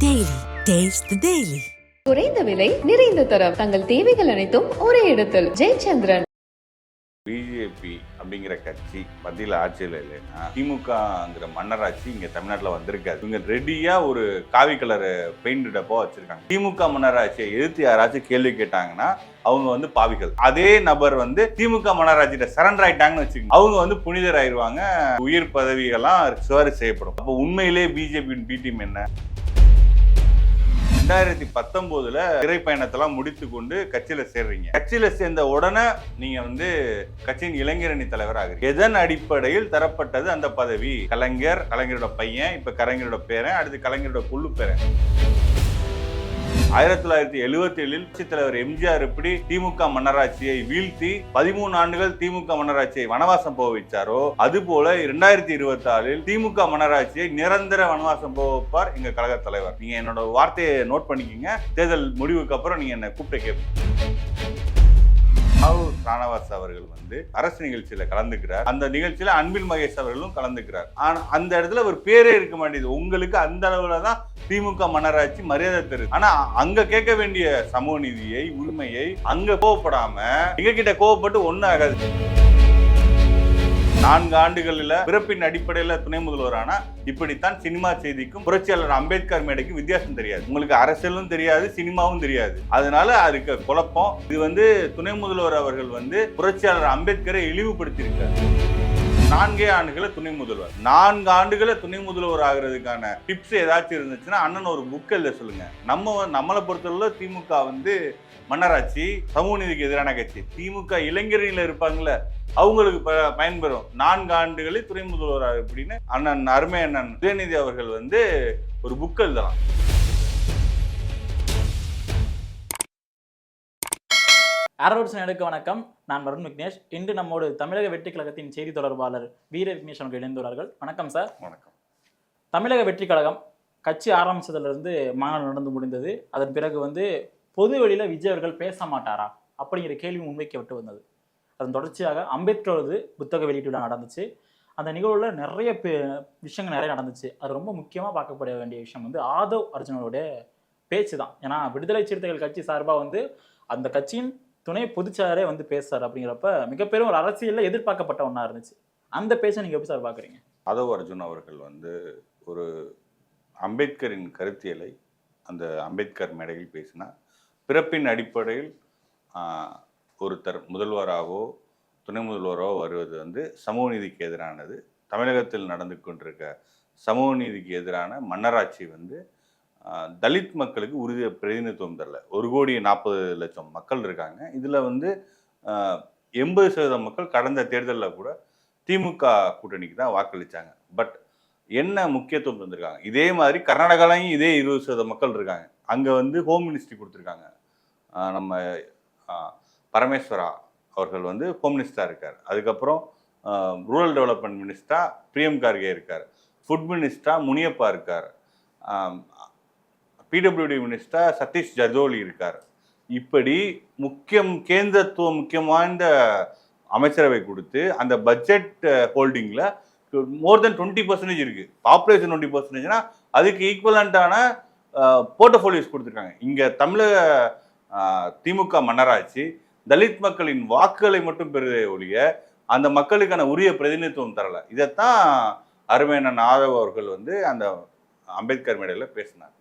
Taste the Daily. குறைந்த விலை நிறைந்த தரம். தங்கள் தேவைகள் அனைத்தும் ஒரே இடத்தில். ஜெயச்சந்திரன். பிஜேபி அப்படிங்கிற கட்சி மத்தியில் ஆட்சியில் இல்லைன்னா திமுகங்கிற மன்னராட்சி இங்க தமிழ்நாட்டுல வந்திருக்காது. இவங்க ரெடியா ஒரு காவி கலர் பெயிண்ட் டப்பா வச்சிருக்காங்க. திமுக மன்னராட்சியை எதிர்த்து யாராச்சும் கேள்வி கேட்டாங்கன்னா அவங்க வந்து பாவிகள். அதே நபர் வந்து திமுக மன்னராட்சியிட்ட சரண்டர் ஆயிட்டாங்கன்னு வச்சுக்கோங்க. அவங்க வந்து புனிதர் ஆயிருவாங்க. உயிர் பதவிகள்லாம் சிபாரிசு செய்யப்படும். அப்போ உண்மையிலே பிஜேபியின் பி டீம் என்ன? ரெண்டாயிரத்தி பத்தொன்பதுல திரைப்பயணத்தெல்லாம் முடித்து கொண்டு கட்சியில சேர்றீங்க. கட்சியில சேர்ந்த உடனே நீங்க வந்து கட்சியின் இளைஞரணி தலைவராக எதன் அடிப்படையில் தரப்பட்டது அந்த பதவி? கலைஞர் கலைஞரோட பையன் இப்ப கலைஞரோட பேரன் அடுத்து கலைஞரோட குழு பேரன். ஆயிரத்தி தொள்ளாயிரத்தி எழுபத்தி ஏழில் தலைவர் எம்ஜிஆர் எப்படி திமுக மன்னராட்சியை வீழ்த்தி பதிமூணு ஆண்டுகள் திமுக மன்னராட்சியை வனவாசம் போக வைச்சாரோ அது போல இரண்டாயிரத்தி இருபத்தி ஆறில் திமுக மன்னராட்சியை நிரந்தர வனவாசம் போக வைப்பார் எங்க கழக தலைவர். நீங்க என்னோட வார்த்தையை நோட் பண்ணிக்கிங்க. தேர்தல் முடிவுக்கு அப்புறம் நீங்க என்ன கூப்பிட்டு கேட்பீங்க ராவ் ராணவாஸ் அவர்கள் வந்து அரசு நிகழ்ச்சியில கலந்துக்கிறார். அந்த நிகழ்ச்சியில அன்பில் மகேஷ் அவர்களும் கலந்துக்கிறார். ஆனா அந்த இடத்துல ஒரு பேரே இருக்க மாட்டேங்குது. உங்களுக்கு அந்த அளவுல தான் திமுக மன்னராட்சி மரியாதை தருது. ஆனா அங்க கேட்க வேண்டிய சமூக நீதியை உரிமையை அங்க கோவப்படாம எங்க கிட்ட கோவப்பட்டு ஒன்னும் ஆகாது. நான்கு ஆண்டுகளில் பிறப்பின் அடிப்படையில் துணை முதல்வரானா இப்படித்தான் சினிமா செய்திக்கும் புரட்சியாளர் அம்பேத்கர் மேடைக்கும் வித்தியாசம் தெரியாது. உங்களுக்கு அரசியலும் தெரியாது சினிமாவும் தெரியாது. அதனால அதுக்கு குழப்பம். இது வந்து துணை முதல்வர் அவர்கள் வந்து புரட்சியாளர் அம்பேத்கரை இழிவுபடுத்தியிருக்காரு. நான்கே ஆண்டுகளை துணை முதல்வர். நான்கு ஆண்டுகளை துணை முதல்வர் ஆகிறதுக்கான டிப்ஸ் ஏதாச்சும் இருந்துச்சுன்னா அண்ணன் ஒரு புக் எழுத சொல்லுங்க. நம்ம நம்மளை பொறுத்தவரை திமுக வந்து மன்னராட்சி சமூக நீதிக்கு எதிரான கட்சி. திமுக இளைஞர்களில் இருப்பாங்கல்ல அவங்களுக்கு பயன்பெறும். நான்கு ஆண்டுகளில் துணை முதல்வர் அப்படின்னு அண்ணன் அருமை அண்ணன் உதயநிதி அவர்கள் வந்து ஒரு புக் எழுதலாம் அரரோட்ஸ் நேருக்கு வணக்கம். நான் வருண் விக்னேஷ். இன்று நம்மோடு தமிழக வெற்றி கழகத்தின் செய்தி தொடர்பாளர் வீர விக்னேஷ் அவர்கள் இணைந்துள்ளார்கள் வணக்கம் சார். வணக்கம். தமிழக வெற்றி கழகம் கட்சி ஆரம்பிச்சதிலிருந்து மாநாடு நடந்து முடிந்தது. அதன் பிறகு வந்து பொது வெளியில் விஜய் அவர்கள் பேச மாட்டாரா? அப்படிங்கிற கேள்வி முன்வைக்கப்பட்டு வந்தது. அதன் தொடர்ச்சியாக அம்பேத்கரது புத்தக வெளியீட்டு விழா நடந்துச்சு. அந்த நிகழ்வில் நிறைய பே- விஷயங்கள் நிறைய நடந்துச்சு. அது ரொம்ப முக்கியமாக பார்க்கப்பட வேண்டிய விஷயம் வந்து ஆதவ் அர்ஜுனோட பேச்சு தான் ஏன்னா விடுதலை சிறுத்தைகள் கட்சி சார்பாக வந்து அந்த கட்சியின் துணை பொதுச்சாரே வந்து பேசுறாரு அப்படிங்கிறப்ப மிகப்பெரும் ஒரு அரசியலில் எதிர்பார்க்கப்பட்ட ஒன்றா இருந்துச்சு. அந்த பேச்சை நீங்கள் எப்படி சார் பார்க்குறீங்க? ஆதவ் அர்ஜுன் அவர்கள் வந்து ஒரு அம்பேத்கரின் கருத்தியலை அந்த அம்பேத்கர் மேடையில் பேசினார். பிறப்பின் அடிப்படையில் ஒருத்தர் முதல்வராகவோ துணை முதல்வரோ வருவது வந்து சமூக நீதிக்கு எதிரானது. தமிழகத்தில் நடந்து கொண்டிருக்க சமூக நீதிக்கு எதிரான மன்னராட்சி வந்து தலித் மக்களுக்கு உறுதி பிரதிநிதித்துவம் தரல. ஒரு கோடி நாற்பது லட்சம் மக்கள் இருக்காங்க. இதில் வந்து எண்பது சதவீதம் மக்கள் கடந்த தேர்தலில் கூட திமுக கூட்டணிக்கு தான் வாக்களிச்சாங்க. பட் என்ன முக்கியத்துவம் தந்திருக்காங்க? இதே மாதிரி கர்நாடகாலையும் இதே இருபது சதவீத மக்கள் இருக்காங்க. அங்கே வந்து ஹோம் மினிஸ்ட்ரி கொடுத்துருக்காங்க. நம்ம பரமேஸ்வரா அவர்கள் வந்து ஹோம் மினிஸ்டராக இருக்கார். அதுக்கப்புறம் ரூரல் டெவலப்மெண்ட் மினிஸ்டரா பிரியம் கார்கே இருக்கார். ஃபுட் மினிஸ்டரா முனியப்பா இருக்கார். பிடபிள்யூடி மினிஸ்டர் சதீஷ் ஜர்தோலி இருக்கார். இப்படி முக்கியம் கேந்திரத்துவம் முக்கியம் வாய்ந்த அமைச்சரவை கொடுத்து அந்த பட்ஜெட் ஹோல்டிங்கில் மோர் தென் டுவெண்ட்டி பர்சன்டேஜ் இருக்குது பாப்புலேஷன் டுவெண்ட்டி பர்சன்டேஜ்னா அதுக்கு ஈக்குவலண்ட்டான போர்ட்டஃபோலியோஸ் கொடுத்துருக்காங்க. இங்கே தமிழக திமுக மன்னராட்சி தலித் மக்களின் வாக்குகளை மட்டும் பெறுதே ஒழிய அந்த மக்களுக்கான உரிய பிரதிநிதித்துவம் தரலை. இதைத்தான் அருமையான ஆதவ் அவர்கள் வந்து அந்த அம்பேத்கர் மேடையில் பேசினார்.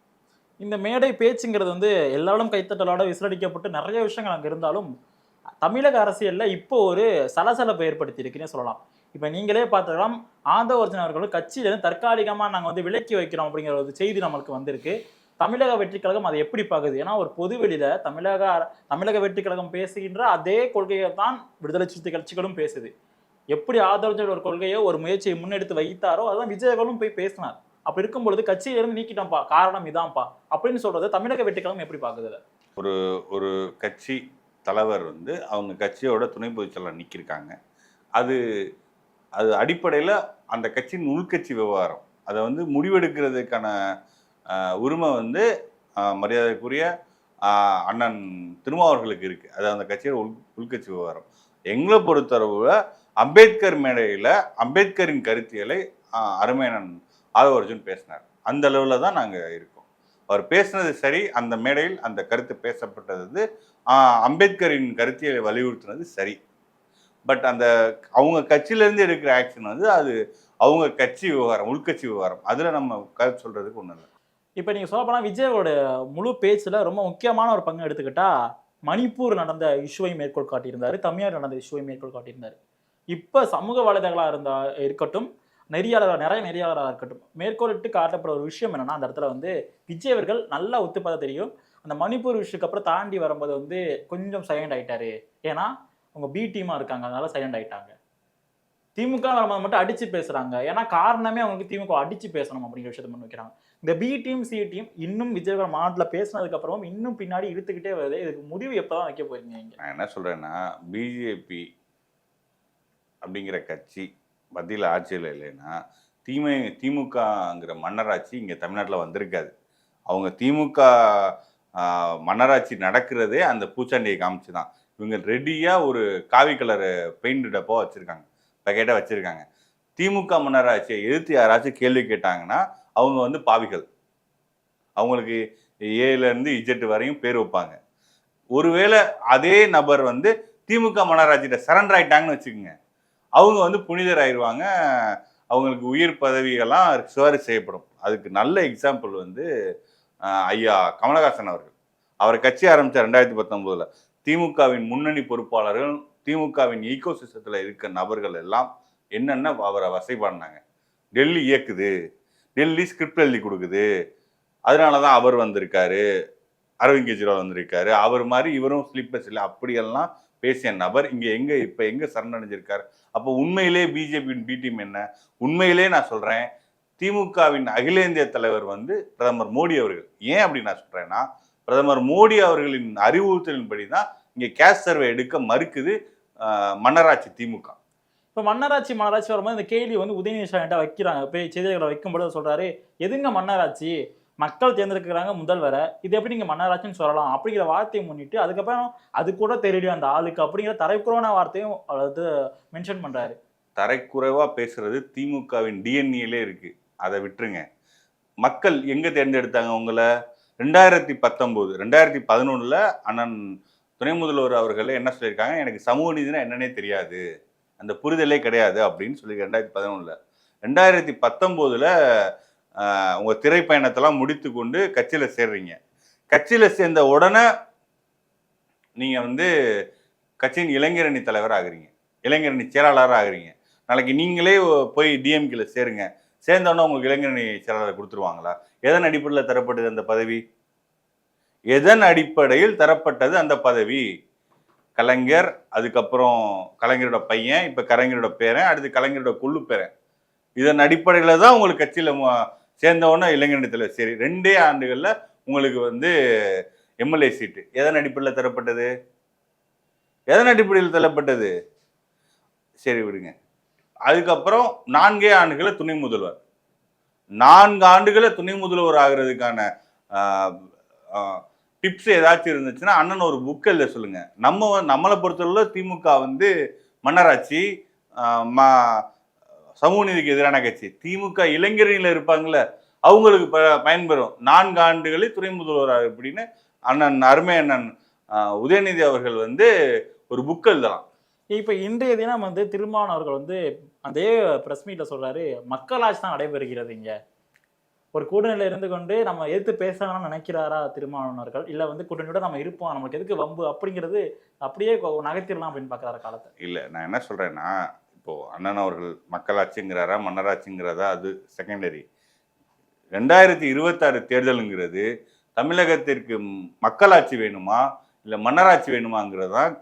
இந்த மேடை பேச்சுங்கிறது வந்து எல்லாரும் கைத்தட்டலோட விசிலடிக்கப்பட்டு நிறைய விஷயங்கள் அங்கே இருந்தாலும் தமிழக அரசியலில் இப்போ ஒரு சலசலப்பை ஏற்படுத்தியிருக்குன்னே சொல்லலாம். இப்போ நீங்களே பார்த்துக்கலாம் ஆதவ அர்ஜுன் அவர்கள் கட்சியிலேருந்து தற்காலிகமாக நாங்கள் வந்து விலக்கி வைக்கிறோம் அப்படிங்கிற ஒரு செய்தி நம்மளுக்கு வந்திருக்கு. தமிழக வெற்றி கழகம் அதை எப்படி பார்க்குது? ஏன்னா ஒரு பொதுவெளியில தமிழக அர- தமிழக வெற்றி கழகம் பேசுகின்ற அதே கொள்கையை தான் விடுதலை சிறுத்தை கட்சிகளும் பேசுது. எப்படி ஆதரவு ஒரு கொள்கையோ ஒரு முயற்சியை முன்னெடுத்து வைத்தாரோ அதான் விஜயகளும் போய் பேசினார். அப்படி இருக்கும் பொழுது கட்சியிலிருந்து நீக்கிட்டோம்ப்பா காரணம் இதான்ப்பா அப்படின்னு சொல்றது தமிழக வெற்றி கழகம் எப்படி பார்க்குது ஒரு ஒரு கட்சி தலைவர் வந்து அவங்க கட்சியோட துணை பொதுச்செயலாளர் நிற்கிருக்காங்க அது அது அடிப்படையில் அந்த கட்சியின் உள்கட்சி விவகாரம். அதை வந்து முடிவெடுக்கிறதுக்கான உரிமை வந்து மரியாதைக்குரிய அண்ணன் திருமாவர்களுக்கு இருக்குது அது அந்த கட்சியோட உள் உள்கட்சி விவகாரம். எங்களை பொறுத்தளவில் அம்பேத்கர் மேடையில் அம்பேத்கரின் கருத்தியலை அருமையனன் ஆதவர்ஜுன் ஆதவ அர்ஜுன் பேசினார். அந்த அளவில் தான் நாங்கள் இருக்கோம். அவர் பேசுனது சரி அந்த மேடையில் அந்த கருத்து பேசப்பட்டது வந்து, அம்பேத்கரின் கருத்தியலை வலியுறுத்தினது சரி. பட் அந்த அவங்க கட்சியிலேருந்து எடுக்கிற ஆக்ஷன் வந்து அது அவங்க கட்சி விவகாரம் உள்கட்சி விவகாரம். அதில் நம்ம கருத்து சொல்கிறதுக்கு ஒன்றும் இல்லை. இப்போ நீங்கள் சொல்லப்போனால் விஜயோட முழு பேச்சில் ரொம்ப முக்கியமான ஒரு பங்கு எடுத்துக்கிட்டா மணிப்பூர் நடந்த இஷ்யூவை மேற்கோள் காட்டியிருந்தார் தமிழ்நாடு நடந்த இஷ்யூவை மேற்கோள் காட்டியிருந்தார். இப்போ சமூக வலைதளங்களாக இருந்தா இருக்கட்டும் நெறியாளராக நிறைய நெறியாளராக இருக்கட்டும் மேற்கோளிட்டு காட்டப்படுற ஒரு விஷயம் என்னென்னா அந்த இடத்துல வந்து விஜய் அவர்கள் நல்லா ஒத்துப்பதை தெரியும். அந்த மணிப்பூர் விஷயத்துக்கு அப்புறம் தாண்டி வரும்போது வந்து கொஞ்சம் சைலண்ட் ஆகிட்டாரு ஏன்னா அவங்க பி டீமாக இருக்காங்க அதனால சைலண்ட் ஆகிட்டாங்க திமுக வரும்போது மட்டும் அடித்து பேசுகிறாங்க ஏன்னா காரணமே அவங்களுக்கு திமுக அடித்து பேசணும் அப்படிங்கிற விஷயத்த முன் வைக்கிறாங்க இந்த பி டீம் சி டீம் இன்னும் விஜயகர மாநாட்டில் பேசினதுக்கு அப்புறம் இன்னும் பின்னாடி இழுத்துக்கிட்டே வருது. இதுக்கு முடிவு எப்பதான் வைக்க போறீங்க நான் என்ன சொல்றேன்னா பிஜேபி அப்படிங்கிற கட்சி மத்தியில் ஆட்சியில் இல்லைன்னா திமு திமுகங்கிற மன்னராட்சி இங்கே தமிழ்நாட்டில் வந்திருக்காது. அவங்க திமுக மன்னராட்சி நடக்கிறதே அந்த பூச்சாண்டியை காமிச்சு தான் இவங்க ரெடியாக ஒரு காவி கலர் பெயிண்ட் டப்போ வச்சுருக்காங்க. பேக்கெட்டாக வச்சுருக்காங்க. திமுக மன்னராட்சியை எதிர்த்து யாராச்சும் கேள்வி கேட்டாங்கன்னா அவங்க வந்து பாவிகள். அவங்களுக்கு ஏலேருந்து இஜெட் வரையும் பேர் வைப்பாங்க. ஒருவேளை அதே நபர் வந்து திமுக மனராஜிட்ட சரண்டர் ஆயிட்டாங்கன்னு வச்சுக்கோங்க. அவங்க வந்து புனிதர் ஆயிடுவாங்க. அவங்களுக்கு உயிர் பதவிகள்லாம் சுவாரி செய்யப்படும். அதுக்கு நல்ல எக்ஸாம்பிள் வந்து ஐயா கமலஹாசன் அவர்கள். அவரை கட்சி ஆரம்பித்த ரெண்டாயிரத்தி பத்தொம்போதில் திமுகவின் முன்னணி பொறுப்பாளர்கள் திமுகவின் ஈகோ சிஸ்டத்தில் இருக்க நபர்கள் எல்லாம் என்னென்ன அவரை வசைப்பாடினாங்க டெல்லி இயக்குது. டெல்லி ஸ்கிரிப்ட் எழுதி கொடுக்குது. அதனால தான் அவர் வந்திருக்காரு. அரவிந்த் கெஜ்ரிவால் வந்திருக்காரு. அவர் மாதிரி இவரும் ஸ்லீப்பர்ஸ் இல்லை. அப்படியெல்லாம் பேசிய நபர் இங்கே எங்கே இப்போ எங்கே சரணடைஞ்சிருக்காரு? அப்போ உண்மையிலே பிஜேபியின் பி டீம் என்ன? உண்மையிலே நான் சொல்கிறேன் திமுகவின் அகில இந்திய தலைவர் வந்து பிரதமர் மோடி அவர்கள். ஏன் அப்படி நான் சொல்கிறேன்னா பிரதமர் மோடி அவர்களின் அறிவுறுத்தலின்படி தான் இங்கே கேஸ் சர்வே எடுக்க மறுக்குது மன்னராட்சி திமுக. இப்போ மன்னராட்சி மன்னராட்சி வரும்போது இந்த கேள்வி வந்து உதயநிதி ஸ்டாலின் வைக்கிறாங்க. போய் செய்திகளை வைக்கும்போது சொல்கிறாரு எதுங்க மன்னராட்சி? மக்கள் தேர்ந்தெடுக்கிறாங்க முதல்வரை இது எப்படி நீங்கள் மன்னராட்சின்னு சொல்லலாம்? அப்படிங்கிற வார்த்தையை முன்னிட்டு அதுக்கப்புறம் அது கூட தெரியும் அந்த ஆளுக்கு அப்படிங்கிற தரைக்குறவான வார்த்தையும் அதாவது மென்ஷன் பண்ணுறாரு தரைக்குறைவாக பேசுறது திமுகவின் டிஎன்ஏலே இருக்குது அதை விட்டுருங்க. மக்கள் எங்கே தேர்ந்தெடுத்தாங்க உங்களை? ரெண்டாயிரத்தி பத்தொம்போது ரெண்டாயிரத்தி பதினொன்றில் அண்ணன் துணை முதல்வர் அவர்கள் என்ன சொல்லியிருக்காங்க? எனக்கு சமூக நீதினா என்னன்னே தெரியாது. அந்த புரிதலே கிடையாது அப்படின்னு சொல்லி ரெண்டாயிரத்தி பதினொன்றில் ரெண்டாயிரத்தி பத்தொம்போதில் உங்கள் திரைப்பயணத்தெல்லாம் முடித்து கொண்டு கட்சியில் சேர்றீங்க. கட்சியில் சேர்ந்த உடனே நீங்கள் வந்து கட்சியின் இளைஞரணி தலைவர் ஆகுறீங்க. இளைஞரணி செயலாளராக ஆகுறீங்க. நாளைக்கு நீங்களே போய் டிஎம்கேல சேருங்க. சேர்ந்தோன்னே உங்களுக்கு இளைஞரணி செயலாளர் கொடுத்துருவாங்களா? எதன் அடிப்படையில் தரப்பட்டது அந்த பதவி? எதன் அடிப்படையில் தரப்பட்டது அந்த பதவி? கலைஞர் அதுக்கப்புறம் கலைஞரோட பையன் இப்போ கலைஞரோட பேரன் அடுத்து கலைஞரோட குழு பேரன். இதன் அடிப்படையில் தான் உங்களுக்கு கட்சியில் சேர்ந்தவொன்னே இளைஞரணி தலைவர் சரி. ரெண்டே ஆண்டுகளில் உங்களுக்கு வந்து எம்எல்ஏ சீட்டு. எதன் அடிப்படையில் தரப்பட்டது? எதன் அடிப்படையில் தரப்பட்டது? சரி விடுங்க. அதுக்கப்புறம் நான்கே ஆண்டுகளை துணை முதல்வர். நான்கு ஆண்டுகளை துணை முதல்வர் ஆகிறதுக்கான டிப்ஸ் ஏதாச்சும் இருந்துச்சுன்னா அண்ணன் ஒரு புக் எழுத சொல்லுங்க. நம்ம நம்மளை பொறுத்தவரை திமுக வந்து மன்னராட்சி ம- சமூக நீதிக்கு எதிரான கட்சி. திமுக இளைஞர்களில் இருப்பாங்கல்ல அவங்களுக்கு ப பயன்பெறும். நான்கு ஆண்டுகளில் துணை முதல்வராக அப்படின்னு அண்ணன் அருமை அண்ணன் உதயநிதி அவர்கள் வந்து ஒரு புக் எழுதலாம். இப்போ இன்றைய தினம் வந்து திருமாவளவன் அவர்கள் வந்து அதே பிரஸ் மீட்டில் சொல்கிறாரு மக்களாட்சி தான் நடைபெறுகிறது இங்கே. ஒரு கூட்டணியில் இருந்து கொண்டு நம்ம எதிர்த்து பேசணும்னு நினைக்கிறாரா திருமாவளவர்கள் இல்லை வந்து கூட்டணியோட நம்ம இருப்போம் நமக்கு எதுக்கு வம்பு அப்படிங்கிறது அப்படியே நகர்த்திடலாம் அப்படின்னு பார்க்குறாரு காலத்தை? இல்லை நான் என்ன சொல்கிறேன்னா இப்போது அண்ணன் அவர்கள் மக்களாட்சிங்கிறாரா மன்னராட்சிங்கிறதா அது செகண்டரி ரெண்டாயிரத்தி இருபத்தாறு தேர்தலுங்கிறது தமிழகத்திற்கு மக்களாட்சி வேணுமா இல்லை மன்னராட்சி வேணுமாங்கிறது தான்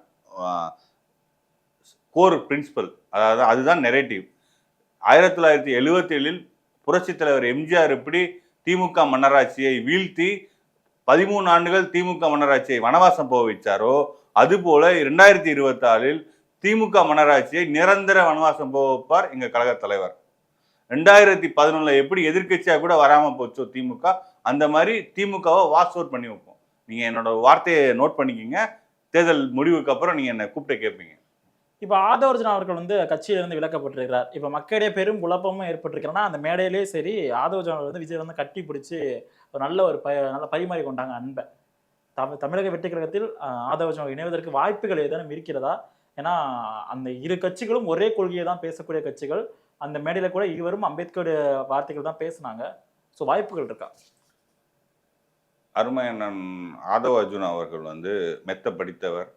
கோர் பிரின்சிபல் அதாவது அதுதான் நெரேட்டிவ் ஆயிரத்தி தொள்ளாயிரத்தி எழுபத்தேழில் புரட்சித் தலைவர் எம்ஜிஆர் எப்படி திமுக மன்னராட்சியை வீழ்த்தி பதிமூணு ஆண்டுகள் திமுக மன்னராட்சியை வனவாசம் போக வச்சாரோ அதுபோல இரண்டாயிரத்தி இருபத்தி ஆறில் திமுக மன்னராட்சியை நிரந்தர வனவாசம் போக வைப்பார் எங்கள் கழக தலைவர். ரெண்டாயிரத்தி பதினொன்றில் எப்படி எதிர்கட்சியாக கூட வராமல் போச்சோ திமுக அந்த மாதிரி திமுகவை வாஷ் அவுட் பண்ணி வைப்போம். நீங்கள் என்னோட வார்த்தையை நோட் பண்ணிக்கிங்க. தேர்தல் முடிவுக்கு அப்புறம் நீங்கள் என்னை கூப்பிட்டு கேட்பீங்க இப்போ ஆதவர்ஜன் அவர்கள் வந்து கட்சியிலிருந்து விலக்கப்பட்டிருக்கிறார். இப்போ மக்களிடையே பெரும் குழப்பமும் ஏற்பட்டிருக்கிறனா அந்த மேடையிலே சரி ஆதவர்ஜன் அவர்கள் வந்து விஜய் வந்து கட்டி பிடிச்சி ஒரு நல்ல ஒரு ப நல்ல பரிமாறி கொண்டாங்க அன்பை. தமிழ் தமிழக வெற்றி கழகத்தில் ஆதவர்ஜன் இணைவதற்கு வாய்ப்புகள் ஏதேனும் இருக்கிறதா? ஏன்னா அந்த இரு கட்சிகளும் ஒரே கொள்கையை தான் பேசக்கூடிய கட்சிகள். அந்த மேடையில் கூட இருவரும் அம்பேத்கர் வார்த்தைகள் தான் பேசுனாங்க. ஸோ வாய்ப்புகள் இருக்கா? அருமையண்ணன் ஆதவ அர்ஜுன் அவர்கள் வந்து மெத்த படித்தவர்.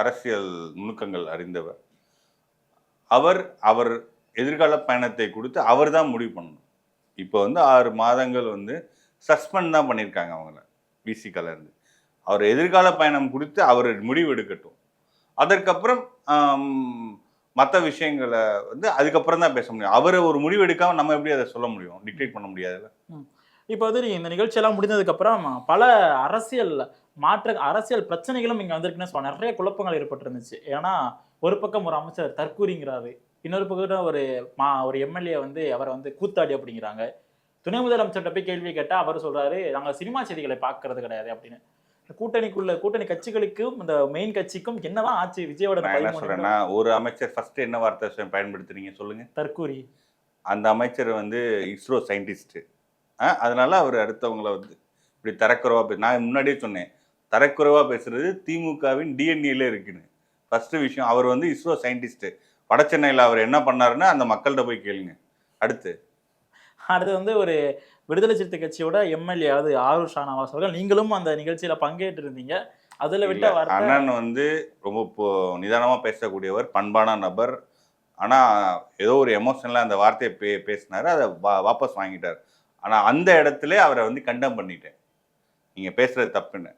அரசியல் நுணுக்கங்கள் அறிந்தவர். அவர் அவர் எதிர்கால பயணத்தை கொடுத்து அவர் தான் முடிவு பண்ணணும். இப்போ வந்து ஆறு மாதங்கள் வந்து சஸ்பெண்ட் தான் பண்ணியிருக்காங்க அவங்கள விசிகால இருந்து. அவர் எதிர்கால பயணம் கொடுத்து அவர் முடிவு எடுக்கட்டும். அதற்கப்புறம் மற்ற விஷயங்களை வந்து அதுக்கப்புறம் தான் பேச முடியும். அவர் ஒரு முடிவு எடுக்காமல் நம்ம எப்படி அதை சொல்ல முடியும்? டிக்டேட் பண்ண முடியாதுல்ல? இப்போ வந்து நீங்க இந்த நிகழ்ச்சியெல்லாம் முடிந்ததுக்கு அப்புறம் பல அரசியல் மாற்ற அரசியல் பிரச்சனைகளும் இங்க வந்திருக்குன்னு சொல்லலாம் நிறைய குழப்பங்கள் ஏற்பட்டிருந்துச்சு. ஏன்னா ஒரு பக்கம் ஒரு அமைச்சர் தற்கூரிங்கிறாரு இன்னொரு பக்கம் ஒரு மா ஒரு எம்எல்ஏ வந்து அவரை வந்து கூத்தாடி அப்படிங்கிறாங்க. துணை முதலமைச்சர்கிட்ட போய் கேள்வி கேட்டா அவர் சொல்றாரு நாங்க சினிமா செய்திகளை பார்க்கறது கிடையாது அப்படின்னு. கூட்டணிக்குள்ள கூட்டணி கட்சிகளுக்கும் இந்த மெயின் கட்சிக்கும் என்னதான் ஆச்சு? விஜயோட என்ன சொல்றேன்னா ஒரு அமைச்சர் ஃபர்ஸ்ட் என்ன வார்த்தை பயன்படுத்துறீங்க சொல்லுங்க. தற்கூரி அந்த அமைச்சர் வந்து இஸ்ரோ சயின்டிஸ்ட் அதனால அவர் அடுத்தவங்கள வந்து இப்படி தரக்குறைவா பே நான் முன்னாடியே சொன்னேன். தரக்குறைவா பேசுறது திமுகவின் டிஎன்ஏல இருக்குன்னு. ஃபர்ஸ்ட் விஷயம் அவர் வந்து இஸ்ரோ சயின்டிஸ்ட் வட சென்னையில் அவர் என்ன பண்ணாருன்னு அந்த மக்கள்கிட்ட போய் கேளுங்க. அடுத்து. அடுத்து வந்து ஒரு விடுதலை சிறுத்தை கட்சியோட எம்எல்ஏ அதாவது ஆரூர் ஷானவாஸ் அவர்கள் நீங்களும் அந்த நிகழ்ச்சியில பங்கேற்று இருந்தீங்க அதுல விட்ட அண்ணன் வந்து ரொம்ப இப்போ- நிதானமா பேசக்கூடியவர் பண்பான நபர். ஆனா ஏதோ ஒரு எமோஷனலா அந்த வார்த்தையை பே பேசினாரு அதை வா- வாபஸ் வாங்கிட்டார். ஆனால் அந்த இடத்துல அவரை வந்து கண்டம் பண்ணிட்டேன். நீங்கள் பேசுகிறது தப்புன்னு.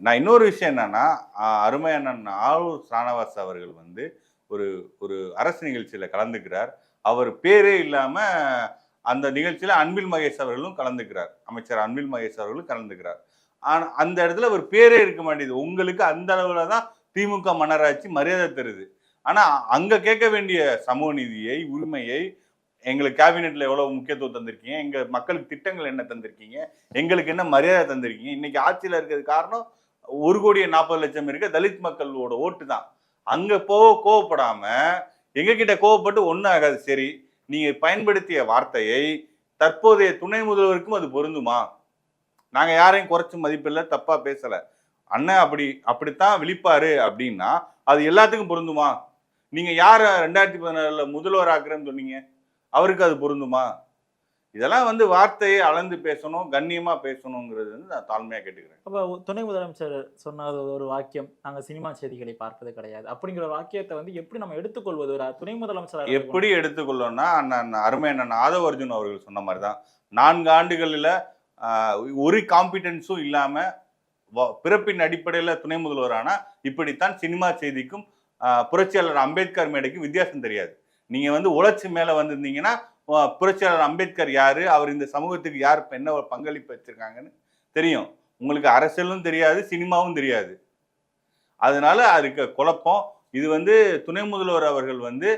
நான் இன்னொரு விஷயம் என்னன்னா அருமையான அருமை அண்ணன் ஆளூர் ஸ்ரானவாஸ் அவர்கள் வந்து ஒரு ஒரு அரசு நிகழ்ச்சியில் கலந்துக்கிறார். அவர் பேரே இல்லாமல் அந்த நிகழ்ச்சியில் அன்பில் மகேஷ் அவர்களும் கலந்துக்கிறார். அமைச்சர் அன்பில் மகேஷ் அவர்களும் கலந்துக்கிறார். ஆனால் அந்த இடத்துல ஒரு பேரே இருக்க மாட்டேங்குது. உங்களுக்கு அந்த அளவில் தான் திமுக மன்னராட்சி மரியாதை தருது. ஆனால் அங்கே கேட்க வேண்டிய சமூக நீதியை உரிமையை எங்களுக்கு கேபினெட்ல எவ்வளவு முக்கியத்துவம் தந்திருக்கீங்க? எங்க மக்களுக்கு திட்டங்கள் என்ன தந்திருக்கீங்க? எங்களுக்கு என்ன மரியாதை தந்திருக்கீங்க? இன்னைக்கு ஆட்சியில இருக்கிறது காரணம் ஒரு கோடியே நாற்பது லட்சம் இருக்க தலித் மக்களோட ஓட்டு தான். அங்க போக கோவப்படாம எங்க கிட்ட கோவப்பட்டு ஒன்றும் ஆகாது. சரி நீங்க பயன்படுத்திய வார்த்தையை தற்போதைய துணை முதல்வருக்கும் அது பொருந்துமா? நாங்க யாரையும் குறைச்சு மதிப்பில்ல தப்பா பேசல. அண்ணன் அப்படி அப்படித்தான் விழிப்பாரு அப்படின்னா அது எல்லாத்துக்கும் பொருந்துமா? நீங்க யார ரெண்டாயிரத்தி பதினாறுல முதல்வர் ஆக்குறேன்னு சொன்னீங்க? அவருக்கு அது பொருந்துமா? இதெல்லாம் வந்து வார்த்தையை அளந்து பேசணும் கண்ணியமா பேசணுங்கிறது வந்து நான் தாழ்மையா கேட்டுக்கிறேன். அப்ப துணை முதலமைச்சர் சொன்னது ஒரு வாக்கியம் நாங்க சினிமா செய்திகளை பார்ப்பது கிடையாது. அப்படிங்கிற வாக்கியத்தை வந்து எப்படி நம்ம எடுத்துக்கொள்வது? ஒரு துணை முதலமைச்சர் எப்படி எடுத்துக்கொள்ளோம்னா அண்ணன் அருமை அண்ணன் ஆதவ அர்ஜுன் அவர்கள் சொன்ன மாதிரி தான் நான்கு ஆண்டுகளில் ஒரு காம்பிடன்ஸும் இல்லாம வ- பிறப்பின் அடிப்படையில் துணை முதல்வரானா இப்படித்தான் சினிமா செய்திக்கும் புரட்சியாளர் அம்பேத்கர் மேடைக்கும் வித்தியாசம் தெரியாது. நீங்கள் வந்து உழைச்சி மேலே வந்திருந்தீங்கன்னா புரட்சியாளர் அம்பேத்கர் யார்? அவர் இந்த சமூகத்துக்கு யார் இப்போ என்ன ஒரு பங்களிப்பு வச்சுருக்காங்கன்னு தெரியும். உங்களுக்கு அரசியலும் தெரியாது சினிமாவும் தெரியாது. அதனால அதுக்கு குழப்பம். இது வந்து துணை முதல்வர் அவர்கள் வந்து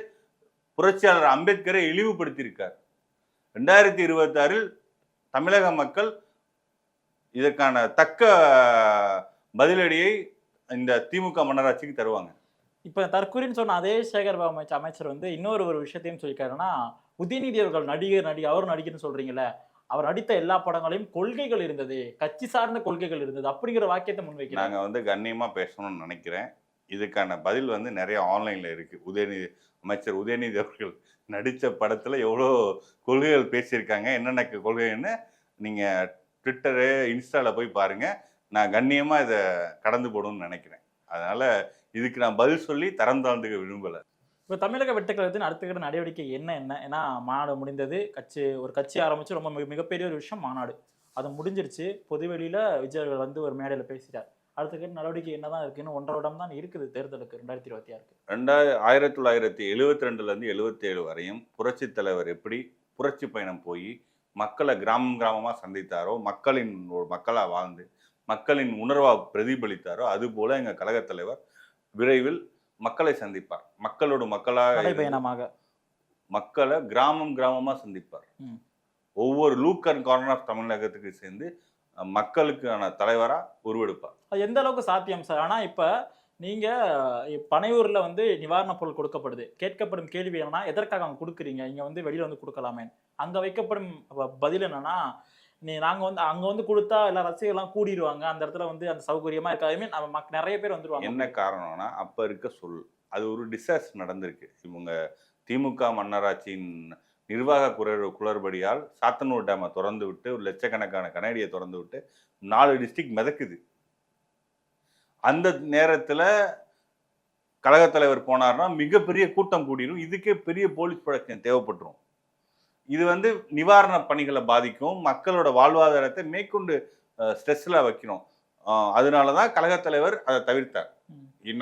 புரட்சியாளர் அம்பேத்கரை இழிவுபடுத்தியிருக்கார். ரெண்டாயிரத்தி இருபத்தாறில் தமிழக மக்கள் இதற்கான தக்க பதிலடியை இந்த திமுக மன்னராட்சிக்கு தருவாங்க. இப்போ தற்கூரின்னு சொன்ன அதே சேகர் பாபு அமைச்சர் அமைச்சர் வந்து இன்னொரு ஒரு விஷயத்தையும் சொல்லியிருக்காருன்னா உதயநிதி அவர்கள் நடிகர் நடி அவர் நடிகர்னு சொல்றீங்கல்ல அவர் நடித்த எல்லா படங்களையும் கொள்கைகள் இருந்தது கட்சி சார்ந்த கொள்கைகள் இருந்தது அப்படிங்கிற வாக்கியத்தை முன்வைக்கிறாங்க நாங்கள் வந்து கண்ணியமாக பேசணும்னு நினைக்கிறேன். இதுக்கான பதில் வந்து நிறைய ஆன்லைனில் இருக்குது உதயநிதி அமைச்சர் உதயநிதி அவர்கள் நடித்த படத்தில் எவ்வளோ கொள்கைகள் பேசியிருக்காங்க என்னென்ன கொள்கைன்னு நீங்கள் ட்விட்டரு இன்ஸ்டாவில் போய் பாருங்க. நான் கண்ணியமாக இதை கடந்து போடணும்னு நினைக்கிறேன். அதனால் இதுக்கு நான் பதில் சொல்லி தரம் தாழ்ந்துக்க விரும்பல. இப்போ தமிழக வெட்டுக்கழகத்தின் அடுத்த கட்ட நடவடிக்கை என்ன என்ன? ஏன்னா மாநாடு முடிந்தது. கட்சி ஒரு கட்சி ஆரம்பிச்சு ரொம்ப மிக- மிகப்பெரிய ஒரு விஷயம் மாநாடு. அது முடிஞ்சிருச்சு. பொதுவெளியில விஜய் அவர்கள் வந்து ஒரு மேடையில பேசிட்டார். அடுத்த கட்ட நடவடிக்கை என்னதான் இருக்குன்னு ஒன்றரை தான் இருக்குது தேர்தலுக்கு ரெண்டாயிரத்தி இருபத்தி ஆறுக்கு. ரெண்டாயிர ஆயிரத்தி தொள்ளாயிரத்தி எழுவத்தி ரெண்டுலேருந்து எழுவத்தி ஏழு வரையும் புரட்சி தலைவர் எப்படி புரட்சி பயணம் போய் மக்களை கிராமம் கிராமமாக சந்தித்தாரோ மக்களின் மக்களாக வாழ்ந்து மக்களின் உணர்வா பிரதிபலித்தாரோ அதுபோல எங்கள் கழகத் தலைவர் விரைவில் மக்களை சந்திப்பார். மக்களோட மக்களாக நடைபயணமாக மக்களை கிராமம் கிராமமாக சந்திப்பார். ஒவ்வொரு லூக் அண்ட் கார்னர் ஆஃப் தமிழகத்துக்கு சேர்ந்து மக்களுக்கான தலைவராக உருவெடுப்பார். அது எந்த அளவுக்கு சாத்தியம் சார்? ஆனா இப்ப நீங்க அஹ், பனையூர்ல வந்து நிவாரணப் பொருள் கொடுக்கப்படுது. கேட்கப்படும் கேள்வி என்னன்னா எதற்காக அங்க கொடுக்குறீங்க? இங்க வந்து வெளியில வந்து கொடுக்கலாமே அங்க வைக்கப்படும் பதில் என்னன்னா நீ நாங்க வந்து அங்க வந்து கொடுத்தா எல்லா ரசிகர்லாம் கூடிடுவாங்க அந்த இடத்துல வந்து அந்த சௌகரியமா இருக்காது. நம்ம மக்- நிறைய பேர் வந்துருவாங்க. என்ன காரணம்னா அப்ப இருக்க சொல் அது ஒரு டிசாஸ் நடந்திருக்கு. இவங்க திமுக மன்னராட்சியின் நிர்வாக குறை குளறுபடியால் சாத்தனூர் டேமை திறந்து விட்டு ஒரு லட்சக்கணக்கான கனடியை திறந்து விட்டு நாலு டிஸ்ட்ரிக்ட் மிதக்குது. அந்த நேரத்தில் கழகத் தலைவர் போனார்னா மிகப்பெரிய கூட்டம் கூடிரும். இதுக்கே பெரிய போலீஸ் ப்ரொடக்ஷன் தேவைப்பட்டுரும். இது வந்து நிவாரண பணிகளை பாதிக்கும். மக்களோட வாழ்வாதாரத்தை மேற்கொண்டு ஸ்ட்ரெஸ்ல வைக்கணும். அதனால தான் கழகத் தலைவர் அதை தவிர்த்தார்.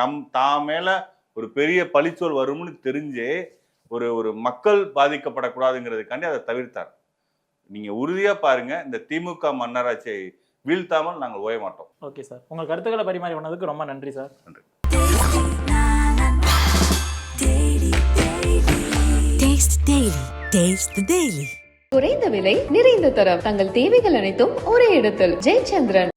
நம் தான் மேல ஒரு பெரிய பழிச்சொல் வரும்னு தெரிஞ்சே ஒரு ஒரு மக்கள் பாதிக்கப்படக்கூடாதுங்கிறதுக்காண்டி அதை தவிர்த்தார். நீங்க உறுதியா பாருங்க இந்த திமுக மன்னராட்சியை வீழ்த்தாமல் நாங்கள் ஓய மாட்டோம். Okay sir. உங்க கருத்துக்களை பரிமாறி பண்ணதுக்கு ரொம்ப நன்றி sir. Taste the Daily. Taste the குறைந்த விலை நிறைந்த தரம். தங்கள் தேவைகள் அனைத்தும் ஒரே இடத்தில். ஜெயச்சந்திரன்.